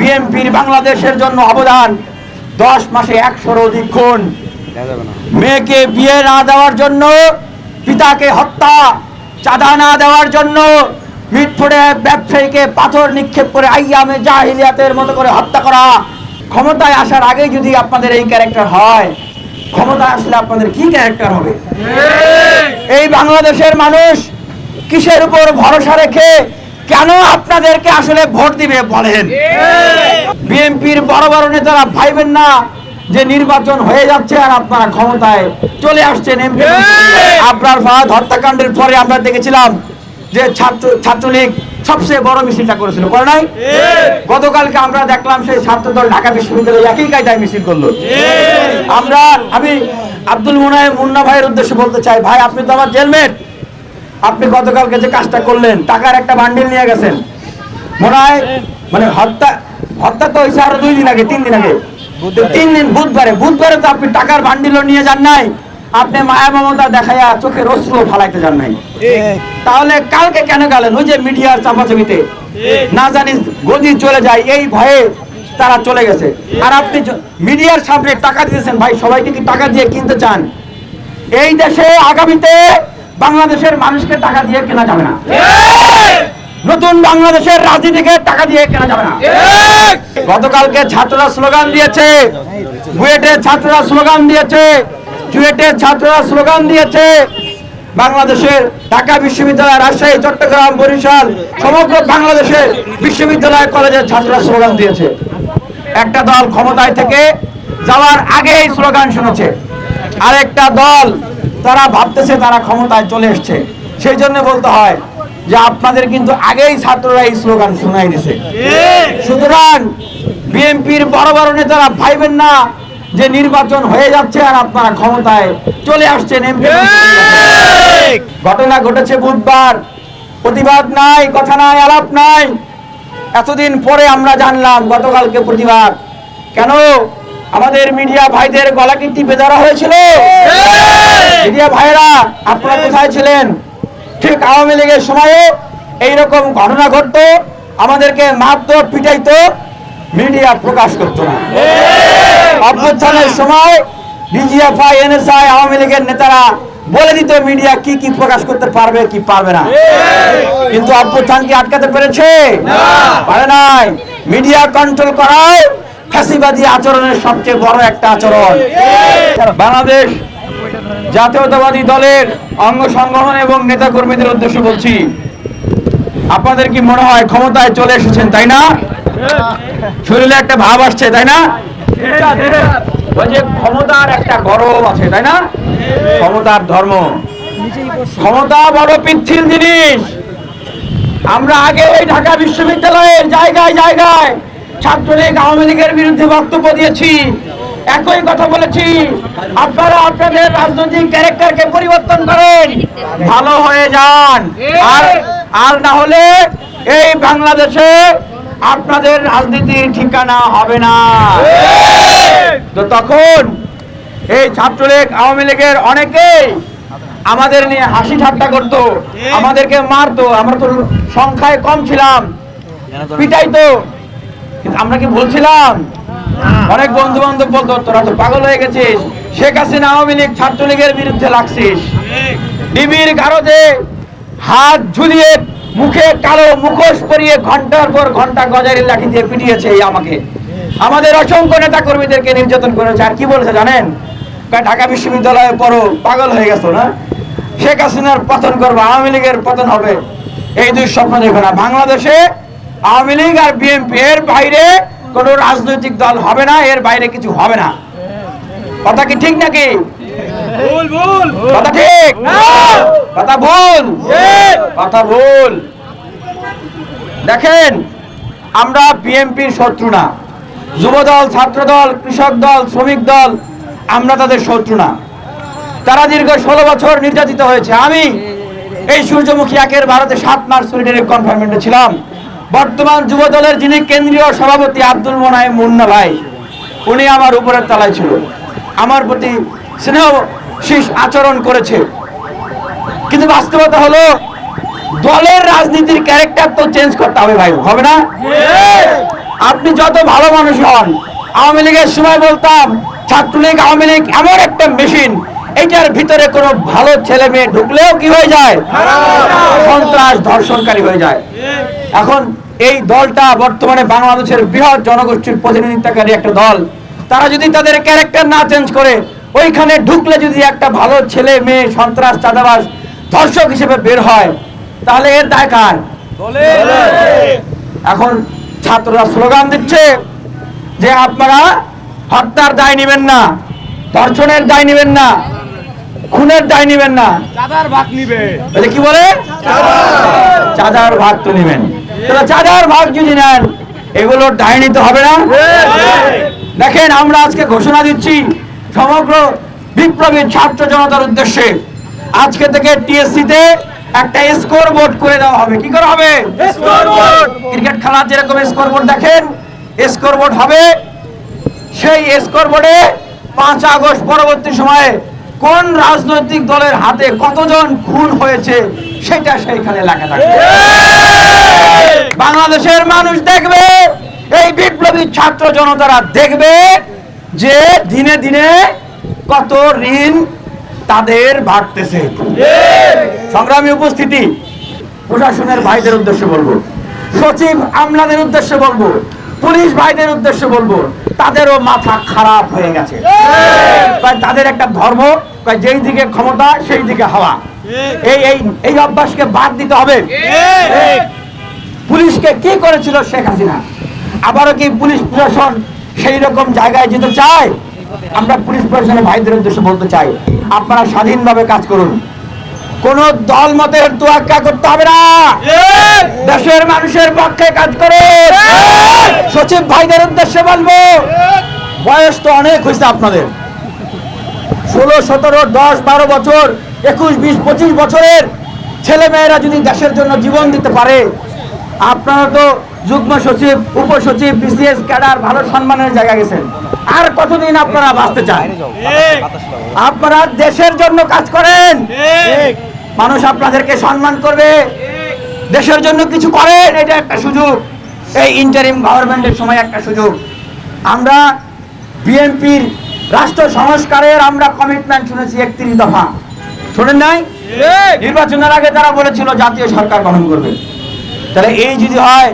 বিএনপির বাংলাদেশের জন্য অবদান দশ মাসে একশোর অধিক খুন। মেয়েকে বিয়ে না দেওয়ার জন্য পিতাকে হত্যা চাঁদা না দেওয়ার জন্য মিটফোড়ে ব্যবসায়ীকে পাথর নিক্ষেপ করে আইয়ামে জাহিলিয়াতের মতো করে হত্যা করা। ক্ষমতায় আসার আগে যদি আপনাদের এই ক্যারেক্টার হয় ক্ষমতায় আসলে আপনাদের কি ক্যারেক্টার হবে? এই বাংলাদেশের মানুষ কিসের উপর ভরসা রেখে কেন আপনাদেরকে আসলে ভোট দিবে বলেন? বিএনপির বড় বড় নেতারা ভাইবেন না যে নির্বাচন হয়ে যাচ্ছে আর আপনারা ক্ষমতায় চলে আসছেন এমপি আপনার ফাহাদ হত্যাকাণ্ডের পরে আমরা দেখেছিলাম যে ছাত্র ছাত্রলীগ সবচেয়ে বড় মিছিলটা করেছিল করে নাই? গতকালকে আমরা দেখলাম সেই ছাত্রদল ঢাকা বিশ্ববিদ্যালয়ে একই কায়দায় মিছিল করল। আমরা আমি আব্দুল মুনায় মুন্না ভাইয়ের উদ্দেশ্যে বলতে চাই ভাই আপনি তো আমার জেলমেট। আপনি গতকালকে যে কাজটা করলেন টাকার একটা বান্ডিল নিয়ে গেছেন। মনে হয় মানে হত্যা হত্যা তো হয়েছে আরও দুই দিন আগে তিন দিন আগে। তিন দিন বুধবারে। বুধবারে তো আপনি টাকার বান্ডিলও নিয়ে যান নাই। আপনি মায়া মমতা দেখাইয়া চোখে রস্ত্র ফালাইতে যান নাই। তাহলে কালকে কেন গেলেন ওই যে মিডিয়ার চাপাচাপিতে? না জানি গদি চলে যায় এই ভয়ে তারা চলে গেছে। আর আপনি মিডিয়ার সামনে টাকা দিয়েছেন ভাই সবাইকে কি টাকা দিয়ে কিনতে চান? এই দেশে আগামীতে বাংলাদেশের মানুষকে টাকা দিয়ে কেনা যাবে না। নতুন বাংলাদেশের রাজনীতিকে টাকা দিয়ে কেনা যাবে না। গতকালকে ছাত্ররা স্লোগান দিয়েছে বুয়েটের ছাত্ররা স্লোগান দিয়েছে চুয়েটের ছাত্ররা স্লোগান দিয়েছে, বাংলাদেশের ঢাকা বিশ্ববিদ্যালয়, রাজশাহী, চট্টগ্রাম, বরিশাল, সমগ্র বাংলাদেশের বিশ্ববিদ্যালয়, কলেজের ছাত্ররা স্লোগান দিয়েছে। একটা দল ক্ষমতায় থেকে যাওয়ার আগেই স্লোগান শুনেছে। আরেকটা দল তারা ভাবতেছে, তারা ক্ষমতায় চলে এসছে। সেই জন্য বলতে হয় যে, আপনাদের কিন্তু আগেই ছাত্ররা এই স্লোগান শোনাই দিছে। সুতরাং বিএনপির বড় বড় নেতারা ভাইবেন না যে, নির্বাচন হয়ে যাচ্ছে আর আপনারা ক্ষমতায় চলে আসছেন ঘটনা ঘটেছে বুধবার। প্রতিবাদ নাই, কথা নাই, আলাপ নাই। এতদিন পরে আমরা জানলাম, গতকালকে প্রতিবাদ। কেন? আমাদের মিডিয়া ভাইদের গলা কি টিপে ধরা হয়েছিল। মিডিয়া ভাইরা আপনারা কোথায় ছিলেন? ঠিক আওয়ামী লীগের সময়ে এইরকম ঘটনা ঘটতো আমাদেরকে মারধর পিটাইতো মিডিয়া প্রকাশ করতো না। অভ্যুত্থানের সময় ডিজিএফআই এনএসআই আওয়ামী লীগের নেতারা বলে দিত মিডিয়া কি কি প্রকাশ করতে পারবে কি পারবে না? কিন্তু অভ্যুত্থান কি আটকাতে পেরেছে? পারে নাই। মিডিয়া কন্ট্রোল করাও ফ্যাসিবাদী আচরণের সবচেয়ে বড় একটা আচরণ। বাংলাদেশ জাতীয়তাবাদী দলের অঙ্গ সংগঠন এবং নেতা কর্মীদের উদ্দেশ্যে বলছি, আপনাদের কি মনে হয় ক্ষমতায় চলে এসেছেন, তাই না? শরীরে একটা ভাব আসছে, তাই না? ওই যে ক্ষমতার একটা গরম আছে, তাই না? ক্ষমতার ধর্ম। ক্ষমতা বড় পিচ্ছিল জিনিস। আমরা আগে ওই ঢাকা বিশ্ববিদ্যালয়ের জায়গায় জায়গায় ছাত্রলীগ আওয়ামী লীগের বিরুদ্ধে বক্তব্য দিয়েছি। একই কথা বলেছি। আপনারা আপনাদের রাজনৈতিক ক্যারেক্টারকে পরিবর্তন করেন। ভালো হয়ে যান। আর আর না হলে এই বাংলাদেশে আপনাদের রাজনীতির ঠিকানা হবে না। তো তখন এই ছাত্রলীগ আওয়ামী লীগের অনেকেই আমাদের নিয়ে হাসি ঠাট্টা করতো, আমাদেরকে মারতো, আমরা তো সংখ্যায় কম ছিলাম, পিটাইতো। কিন্তু আমরা কি বলছিলাম অনেক বন্ধু বান্ধব বলতো, তোরা তো পাগল হয়ে গেছিস। শেখ হাসিনা আওয়ামী লীগ ছাত্রলীগের বিরুদ্ধে লাগছিস। ডিবির গারদে হাত ঝুলিয়ে মুখে কালো মুখোশ পরিয়ে ঘণ্টার পর ঘণ্টা গজারি লাঠি দিয়ে পিটিয়েছে এই আমাকে। আমাদের অসংখ্য নেতা কর্মীদেরকে নির্যাতন করেছে। আর কি বলেছে জানেন? ঢাকা বিশ্ববিদ্যালয়ে পড়ো, পাগল হয়ে গেছো না? শেখ হাসিনার পতন করব, আওয়ামী লীগের পতন হবে। এই দুই স্বপ্ন দেখো না। বাংলাদেশে আওয়ামী লীগ আর বিএনপি এর বাইরে কোন রাজনৈতিক দল হবে না এর বাইরে কিছু হবে না। কথা কি ঠিক নাকি? কথা ঠিক? কথা ভুল? কথা ভুল। দেখেন আমরা বিএনপির শত্রু না। যুবদল ছাত্রদল কৃষক দল শ্রমিক দল আমরা তাদের শত্রু না। তারা দীর্ঘ ষোলো বছর নির্যাতিত হয়েছে। আমি এই সূর্যমুখী একের ভারতে সাত মার্চ সলিডারি কনফার্মেন্টে ছিলাম। বর্তমান যুব দলের যিনি কেন্দ্রীয় সভাপতি আব্দুল মোনায় মুন্না ভাই, উনি আমার উপরের তলায় ছিল। আমার প্রতি স্নেহ শীষ আচরণ করেছে। কিন্তু বাস্তবতা হলো, দলের রাজনীতির ক্যারেক্টার তো চেঞ্জ করতে হবে ভাই, হবে না? আপনি যত ভালো মানুষ হন, আওয়ামী লীগের সময় বলতাম, ছাত্রলীগ, আওয়ামী লীগ এমন একটা মেশিন এইটার ভিতরে কোনো ভালো ছেলে মেয়ে ঢুকলেও কি হয়ে যায়? সন্ত্রাস ধর্ষণকারী হয়ে যায়। এখন এই দলটা বর্তমানে বাংলাদেশের বৃহৎ জনগোষ্ঠীর প্রতিনিধিত্বকারী একটা দল। তারা যদি তাদের ক্যারেক্টার না চেঞ্জ করে ওইখানে ঢুকলে যদি একটা ভালো ছেলে মেয়ে সন্ত্রাস চাঁদাবাস ধর্ষক হিসেবে বের হয় তাহলে এর দায় কার? এখন ছাত্ররা স্লোগান দিচ্ছে যে আপনারা হত্যার দায় নেবেন না ধর্ষণের দায় নেবেন না খুনের দায় নেবেন না। চাঁদার ভাগ নিবে। কি বলে? চাঁদার ভাগ তো নেবেন। তাহলে চাঁদার ভাগ যদি নেন এগুলোর দায় নিতে হবে না। দেখেন, আমরা আজকে ঘোষণা দিচ্ছি সমগ্র বিপ্লবী ছাত্র জনতার উদ্দেশ্যে। আজকে থেকে টিএসসি তে একটা স্কোর বোর্ড করে দেওয়া হবে। কি করা হবে? ক্রিকেট খেলার যেরকম স্কোর বোর্ড দেখেন স্কোর বোর্ড হবে সেই স্কোর বোর্ডে পাঁচ আগস্ট পরবর্তী সময়ে কোন রাজনৈতিক দলের হাতে কতজন খুন হয়েছে সেটা সেইখানে লেখা থাকবে বাংলাদেশের মানুষ দেখবে এই বিপ্লবী ছাত্র জনতারা দেখবে যে দিনে দিনে কত ঋণ তাদের বাড়তেছে। সংগ্রামী উপস্থিতি প্রশাসনের ভাইদের উদ্দেশ্যে বলব সচিব আমলাদের উদ্দেশ্যে বলব পুলিশ ভাইদের উদ্দেশ্যে বলব তাদেরও মাথা খারাপ হয়ে গেছে। তাদের একটা ধর্ম যেই দিকে ক্ষমতা সেই দিকে হাওয়া। এই এই এই অভ্যাসকে বাদ দিতে হবে। পুলিশকে কি করেছিল শেখ হাসিনা? আবারও কি পুলিশ প্রশাসন সেই রকম জায়গায় যেতে চায়? আমরা পুলিশ প্রশাসনের ভাইদের উদ্দেশ্যে বলতে চাই আপনারা স্বাধীনভাবে কাজ করুন। কোন দল মতের তোয়াক্কা করতে হবে না। দেশের মানুষের পক্ষে কাজ করে সচিব ভাইদের উদ্দেশ্যে বলব বয়স তো অনেক হয়েছে আপনাদের। ষোলো, সতেরো, দশ, বারো বছর, একুশ, বিশ, পঁচিশ বছরের ছেলে মেয়েরা যদি দেশের জন্য জীবন দিতে পারে, আপনারা তো যুগ্ম সচিব, উপসচিব, বিসিএস ক্যাডার, ভালো সম্মানের জায়গা গেছেন। আর কতদিন আপনারা বাঁচতে চান? আপনারা দেশের জন্য কাজ করেন। মানুষ আপনাদেরকে সম্মান করবে। দেশের জন্য কিছু করেন, এটা একটা সুযোগ। এই ইন্টারিম গভর্নমেন্টের সময় একটা সুযোগ। আমরা বিএনপির রাষ্ট্র সংস্কারের আমরা কমিটমেন্ট শুনেছি একত্রিশ দফা। শোনেন নাই? নির্বাচনের আগে তারা বলেছিল জাতীয় সরকার গঠন করবে। তাহলে এই যদি হয়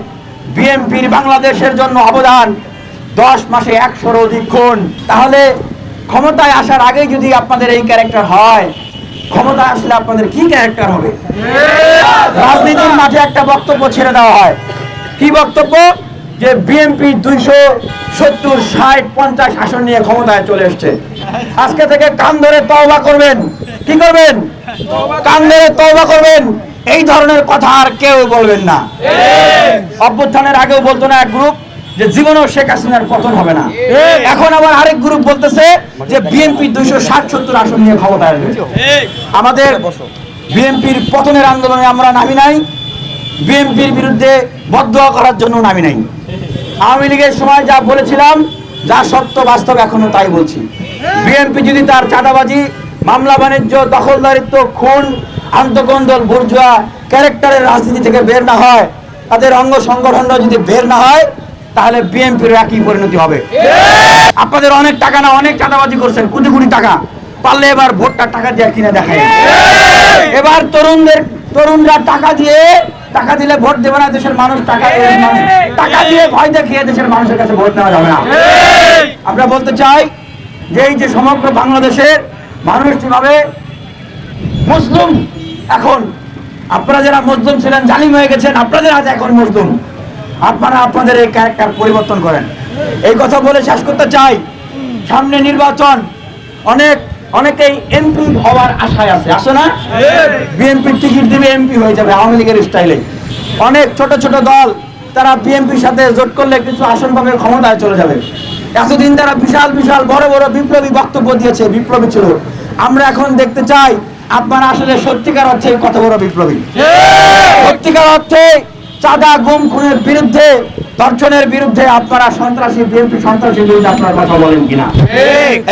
বিএনপির বাংলাদেশের জন্য অবদান দশ মাসে একশোর অধিক তাহলে ক্ষমতায় আসার আগেই যদি আপনাদের এই ক্যারেক্টার হয় ক্ষমতায় আসলে আপনাদের কি ক্যারেক্টার হবে? রাজনীতির মাঝে একটা বক্তব্য ছেড়ে দেওয়া হয়। কি বক্তব্য? যে বিএনপি দুইশো সত্তর, ষাট, পঞ্চাশ আসন নিয়ে ক্ষমতায় চলে এসছে। আজকে থেকে কান ধরে তওবা করবেন। কি করবেন? কান ধরে তওবা করবেন। এই ধরনের কথা আর কেউ বলবেন না। অভ্যুত্থানের আগেও বলতো না এক গ্রুপ যে জীবনও শেখ হাসিনার পতন হবে না। এখন আবার আরেক গ্রুপ বলতেছে যে বিএনপি দুইশো ষাট, সত্তর আসন নিয়ে ক্ষমতায় আসবে। আমাদের বিএনপির পতনের আন্দোলনে আমরা নামি নাই। বিএনপির বিরুদ্ধে বদয়া করার জন্য নামি নাই। আওয়ামী লীগের সময় যা বলেছিলাম, যা সত্য বাস্তব এখনও তাই বলছি। বিএনপি যদি তার চাঁদাবাজি, মামলা বাণিজ্য, দখলদারিত্ব, খুন আন্তঃকন্দল বুর্জুয়া, ক্যারেক্টারের রাজনীতি থেকে বের না হয়, তাদের অঙ্গ সংগঠনরা যদি বের না হয়, তাহলে বিএনপির একই পরিণতি হবে। আপনাদের অনেক টাকা না, অনেক চাঁদাবাজি করছেন, কোটি কোটি টাকা। পারলে এবার ভোটটা টাকা দিয়ে কিনে দেখায় এবার তরুণদের, তরুণরা টাকা দিয়ে টাকা দিলে ভোট দেবে না দেশের মানুষ টাকা টাকা দিয়ে ভয় দেখিয়ে দেশের মানুষের কাছে ভোট নেওয়া যাবে না। আমরা বলতে চাই যে এই যে সমগ্র বাংলাদেশের মানুষ যেভাবে মুসলিম এখন আপনারা যারা মজলুম ছিলেন জালিম হয়ে গেছেন আপনাদের আজ এখন মজলুম আপনারা আপনাদের এই ক্যারেক্টার পরিবর্তন করেন। এই কথা বলে শেষ করতে চাই। সামনে নির্বাচন অনেক অনেকেই এমপি হওয়ার আশায় আছে। আসে না? বিএনপির টিকিট দিবে এমপি হয়ে যাবে আওয়ামী লীগের স্টাইলে। অনেক ছোট ছোট দল তারা বিএনপির সাথে জোট করলে কিছু আসন পাবে ক্ষমতায় চলে যাবে। এতদিন তারা বিশাল বিশাল বড় বড় বিপ্লবী বক্তব্য দিয়েছে বিপ্লবী ছিল। আমরা এখন দেখতে চাই আপনারা আসলে সত্যিকার অর্থে কত বড় বিপ্লবী। সত্যিকার অর্থে চাঁদা গুম খুনের বিরুদ্ধে ধর্ষণের বিরুদ্ধে আপনারা সন্ত্রাসী বিএনপি সন্ত্রাসী বিরুদ্ধে আপনারা কথা বলেন কিনা?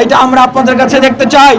এইটা আমরা আপনাদের কাছে দেখতে চাই।